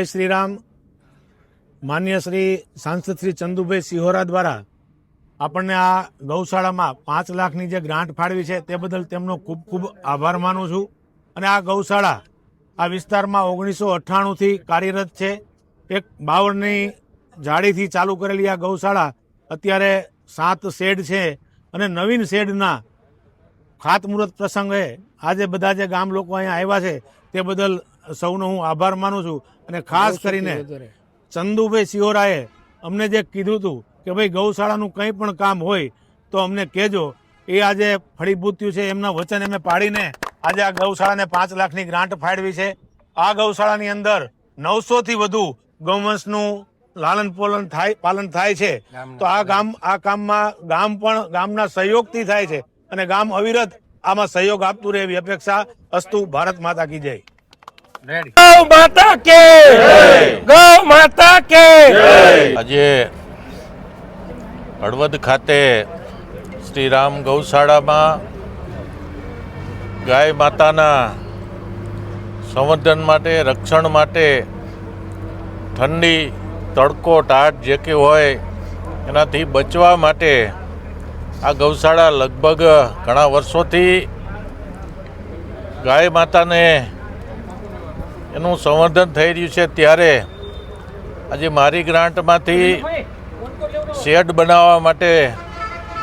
જય શ્રી રામ માન્ય શ્રી સાંસદ શ્રી ચંદુભાઈ સિહોરા દ્વારા આપણને આ ગૌશાળામાં પાંચ લાખની જે ગ્રાન્ટ ફાળવી છે તે બદલ તેમનો ખૂબ ખૂબ આભાર માનું છું. અને આ ગૌશાળા આ વિસ્તારમાં ઓગણીસો અઠ્ઠાણુંથી કાર્યરત છે. એક બાવળની જાળીથી ચાલુ કરેલી આ ગૌશાળા અત્યારે સાત શેડ છે અને નવીન શેડના ખાતમુહૂર્ત પ્રસંગે આજે બધા જે ગામ લોકો અહીંયા આવ્યા છે તે બદલ સૌનો હું આભાર માનું છું અને ખાસ કરીને ચંદુભાઈ સિહોરાએ અમને જે કીધું હતું કે ભાઈ ગૌશાળાનું કંઈ પણ કામ હોય તો અમને કહેજો. એ આજે ફળીભૂત થયું છે એમના વચન અમે પાડીને આજે આ ગૌશાળાને પાંચ લાખની ગ્રાન્ટ ફાળવી છે. આ ગૌશાળાની અંદર નવસોથી વધુ ગૌવંશનું લાલન પોલન થાય પાલન થાય છે. તો આ ગામ આ કામમાં ગામ પણ ગામના સહયોગથી થાય છે. અને ગામ અવિરત આમાં સહયોગ આપતું રહે એવી અપેક્ષા અસ્તુ ભારત માતા કી જય. ગૌ માતા કે ગૌ માતા કે આજે હળવદ ખાતે શ્રી રામ ગૌશાળામાં ગાય માતાના સંવર્ધન માટે રક્ષણ માટે ઠંડી તડકો ટાટ જે કે હોય એનાથી બચવા માટે આ ગૌશાળા લગભગ ઘણા વર્ષોથી ગાય માતાને એનું સંવર્ધન થઈ રહ્યું છે ત્યારે આજે મારી ગ્રાન્ટમાંથી શેડ બનાવવા માટે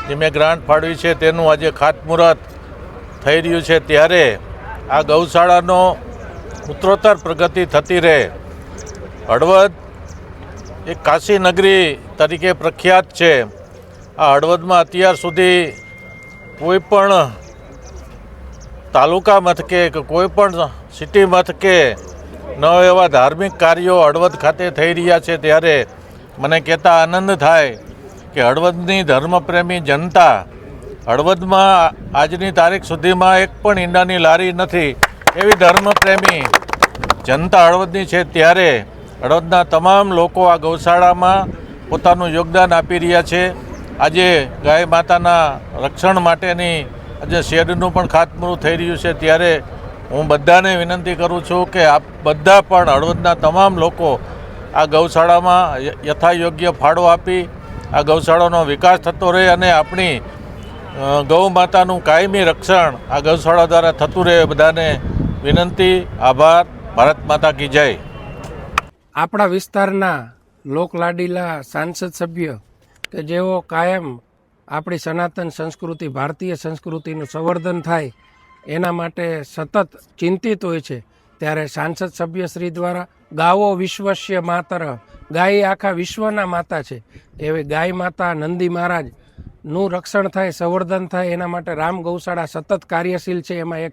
જે મેં ગ્રાન્ટ ફાળવી છે તેનું આજે ખાતમુહૂર્ત થઈ રહ્યું છે ત્યારે આ ગૌશાળાનો ઉત્તરોત્તર પ્રગતિ થતી રહે. હળવદ એક કાશી નગરી તરીકે પ્રખ્યાત છે. આ હળવદમાં અત્યાર સુધી કોઈ પણ તાલુકા મથકે કે કોઈ પણ સિટી મથકે ન એવા ધાર્મિક કાર્યો હળવદ ખાતે થઈ રહ્યા છે ત્યારે મને કહેતા આનંદ થાય કે હળવદની ધર્મપ્રેમી જનતા હળવદમાં આજની તારીખ સુધીમાં એક પણ ઈંડાની લારી નથી. એવી ધર્મપ્રેમી જનતા હળવદની છે ત્યારે હળવદના તમામ લોકો આ ગૌશાળામાં પોતાનું યોગદાન આપી રહ્યા છે. આજે ગાય માતાના રક્ષણ માટેની આજે શેડનું પણ ખાતમુહૂર્ત થઈ રહ્યું છે ત્યારે હું બધાને વિનંતી કરું છું કે આપ બધા પણ હળવદના તમામ લોકો આ ગૌશાળામાં યથાયોગ્ય ફાળો આપી આ ગૌશાળાનો વિકાસ થતો રહે અને આપણી ગૌ માતાનું કાયમી રક્ષણ આ ગૌશાળા દ્વારા થતું રહે બધાને વિનંતી, આભાર, ભારત માતા કી જય. આપણા વિસ્તારના લોકલાડીલા સાંસદ સભ્ય કે જેઓ કાયમ આપણી સનાતન સંસ્કૃતિ, ભારતીય સંસ્કૃતિનું સંવર્ધન થાય એના માટે સતત ચિંતિત હોય છે. ત્યારે સાંસદ સભ્ય શ્રી દ્વારા ગાવો વિશ્વસ્ય માતર. ગાય આખા વિશ્વના માતા છે. એવી ગાય માતા નંદી મહારાજનું રક્ષણ થાય, સંવર્ધન થાય, એના માટે રામ ગૌશાળા સતત કાર્યશીલ છે. એમાં એક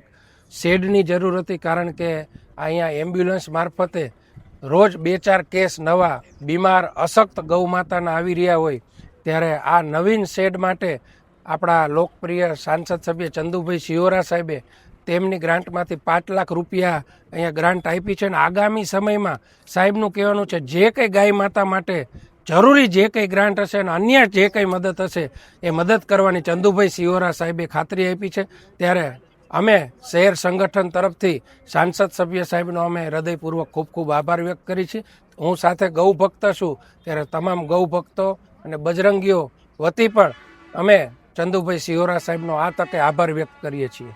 શેડની જરૂર હતી કારણ કે અહીંયા એમ્બ્યુલન્સ મારફતે રોજ બે ચાર કેસ નવા બીમાર અશક્ત ગૌ માતાના આવી રહ્યા હોય. ત્યારે આ નવીન શેડ માટે આપણા લોકપ્રિય સાંસદ સભ્ય ચંદુભાઈ શિયોરા સાહેબે તેમની ગ્રાન્ટમાંથી પાંચ લાખ રૂપિયા અહીંયા ગ્રાન્ટ આપી છે અને આગામી સમયમાં સાહેબનું કહેવાનું છે, જે કંઈ ગાય માતા માટે જરૂરી જે કંઈ ગ્રાન્ટ હશે અને અન્ય જે કંઈ મદદ હશે, એ મદદ કરવાની ચંદુભાઈ સિયોરા સાહેબે ખાતરી આપી છે. ત્યારે અમે શહેર સંગઠન તરફથી સાંસદ સભ્ય સાહેબનો અમે હૃદયપૂર્વક ખૂબ ખૂબ આભાર વ્યક્ત કરી છે. હું સાથે ગૌ ભક્ત છું. ત્યારે તમામ ગૌ ભક્તો અને બજરંગીઓ વતી પણ અમે ચંદુભાઈ સિહોરા સાહેબનો આ તકે આભાર વ્યક્ત કરીએ છીએ.